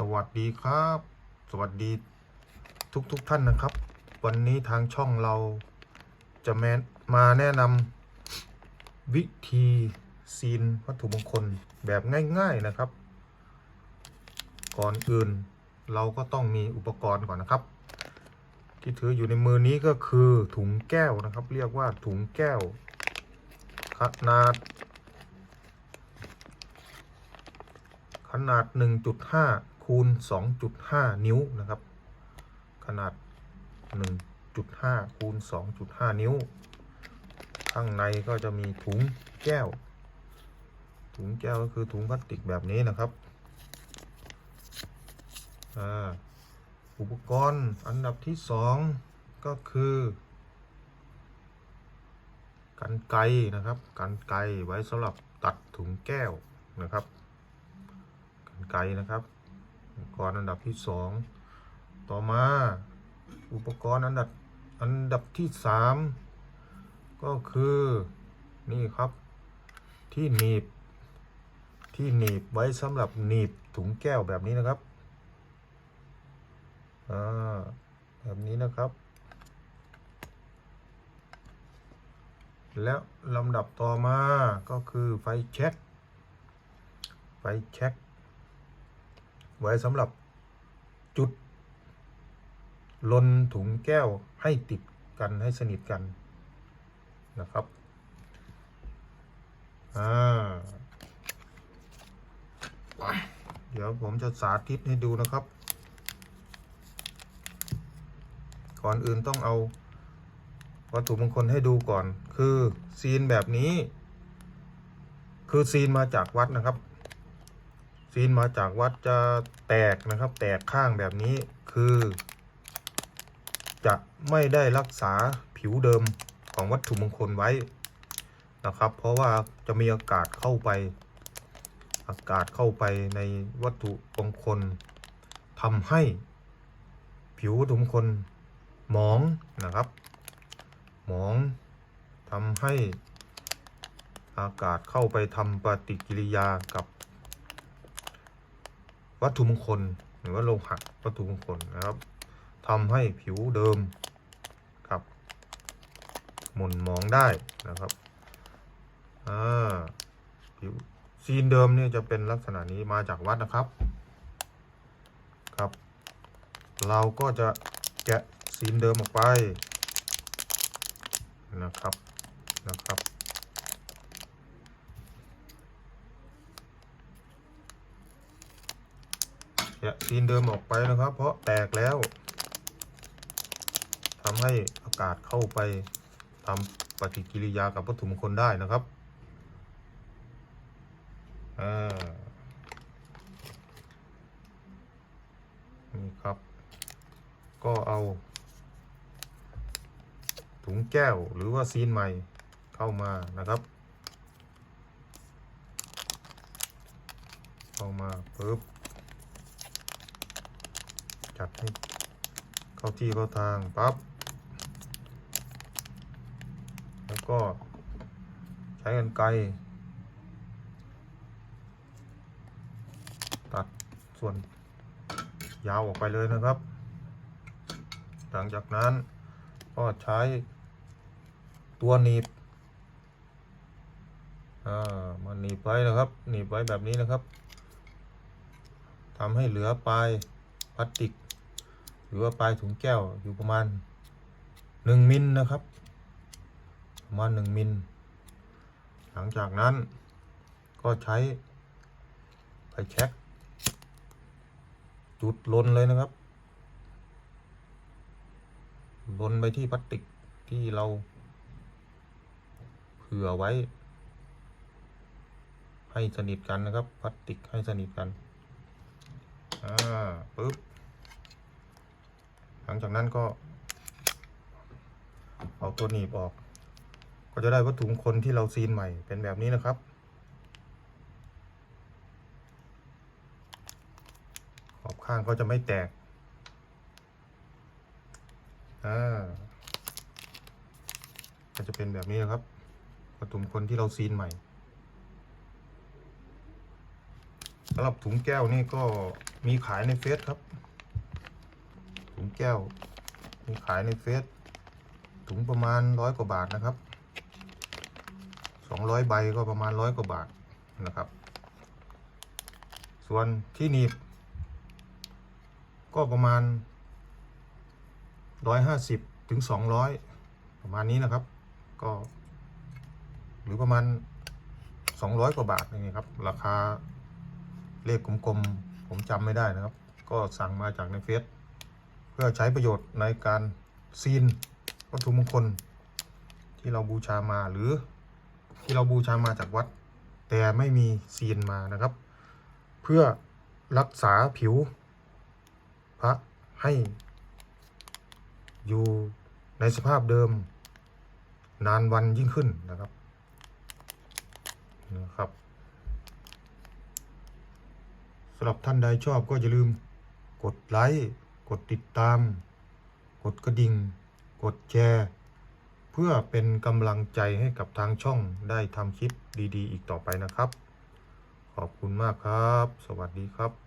สวัสดีครับ สวัสดีทุกทุกๆท่านนะครับ วันนี้ทางช่องเราจะแมมาแนะนำวิธีซีนวัตถุมงคลแบบง่ายๆนะครับ ก่อนอื่นเราก็ต้องมีอุปกรณ์ก่อนนะครับ ที่ถืออยู่ในมือนี้ก็คือถุงแก้วนะครับ เรียกว่าถุงแก้ว ขนาดขนาด 1.5 คูณ 2.5 นิ้วนะครับ ขนาด 1.5 คูณ 2.5 นิ้ว ข้างในก็จะมีถุงแก้ว ถุงแก้วก็คือถุงพลาสติกแบบนี้นะครับอ่าอุปกรณ์อันดับที่สองก็คือกันไกรนะครับกันไกรไว้สำหรับตัดถุงแก้วนะครับกันไกรนะครับ กรณ์อันดับที่สองต่อมา อุปกรณ์อันดับอันดับที่สามก็คือนี่ครับที่หนีบ ที่หนีบไว้สำหรับหนีบถุงแก้วแบบนี้นะครับอ่าแบบนี้นะครับ แล้วลำดับต่อมาก็คือไฟแช็กไฟแช็ก ไว้สำหรับจุดลนถุงแก้วให้ติดกันให้สนิทกันนะครับอ่าเดี๋ยวผมจะสาธิตให้ดูนะครับ ก่อนอื่นต้องเอาวัตถุมงคลให้ดูก่อน คือซีนแบบนี้ คือซีนมาจากวัดนะครับ ซีนมาจากวัดจะแตกนะครับ แตกข้างแบบนี้คือ จะไม่ได้รักษาผิวเดิมของวัตถุมงคลไว้นะครับ เพราะว่าจะมีอากาศเข้าไป อากาศเข้าไปในวัตถุมงคลทำให้ผิววัตถุมงคลหมองนะครับ หมองทำให้อากาศเข้าไปทำปฏิกิริยากับ วัตถุมงคลหรือว่าโลหะวัตถุมงคลนะครับทำให้ผิวเดิมครับหม่นมองได้นะครับอ่าผิวซีนเดิมเนี่ยจะเป็นลักษณะนี้มาจากวัดนะครับครับ เราก็จะแกะซีนเดิมออกไปนะครับนะครับ แกะซีนเดิมออกไปนะครับ เพราะแตกแล้วทำให้อากาศเข้าไปทำปฏิกิริยากับวัตถุมงคลได้นะครับนี่ครับ ก็เอาถุงแก้วหรือว่าซีนใหม่เข้ามานะครับ เข้ามาปึ๊บ จัดให้เข้าที่เข้าทางปั๊บ แล้วก็ใช้กันไกรตัดส่วนยาวออกไปเลยนะครับ หลังจากนั้นก็ใช้ตัวหนีบอ่ามาหนีบไว้นะครับ หนีบไว้แบบนี้นะครับทำให้เหลือปลายพลาสติก รือว่าปลายถุงแก้วอยู่ประมาณหนึ่งมิลนะครับ ประมาณหนึ่งมิล หลังจากนั้นก็ใช้ไฟแช็กจุดลนเลยนะครับ ลนไปที่พลาสติกที่เราเผื่อไว้ ให้สนิทกันนะครับ พลาสติกให้สนิทกัน อ่า ปึ๊บ ลังจากนั้นก็เอาตัวหนีบออก ก็จะได้วัตถุมงคลที่เราซีนใหม่เป็นแบบนี้นะครับ ขอบข้างก็จะไม่แตกอ่าก็จะเป็นแบบนี้นะครับวัตถุมงคลที่เราซีนใหม่สำหรับถุงแก้วนี่ก็มีขายในเฟซครับ งแก้ว มีขายในเฟซถุงประมาณร้อยกว่าบาทนะครับสองร้อยใบก็ประมาณร้อยกว่าบาทนะครับ ส่วนที่หนีบ ก็ประมาณร้อยห้าสิบถึงสองร้อยประมาณนี้นะครับ ก็ หรือประมาณสองร้อยกว่าบาทนี่ครับ ราคาเลขกลมๆผมจำไม่ได้นะครับ ก็สั่งมาจากในเฟซ เพื่อใช้ประโยชน์ในการซีนวัตถุมงคล ที่เราบูชามาหรือที่เราบูชามาจากวัด แต่ไม่มีซีนมานะครับ เพื่อรักษาผิว พระให้ อยู่ในสภาพเดิม นานวันยิ่งขึ้นนะครับนะครับสำหรับท่านใดชอบก็อย่าลืมกดไลค์ กดติดตาม กดกระดิ่ง กดแชร์ เพื่อเป็นกำลังใจให้กับทางช่องได้ทำคลิปดีๆ อีกต่อไปนะครับ ขอบคุณมากครับ สวัสดีครับ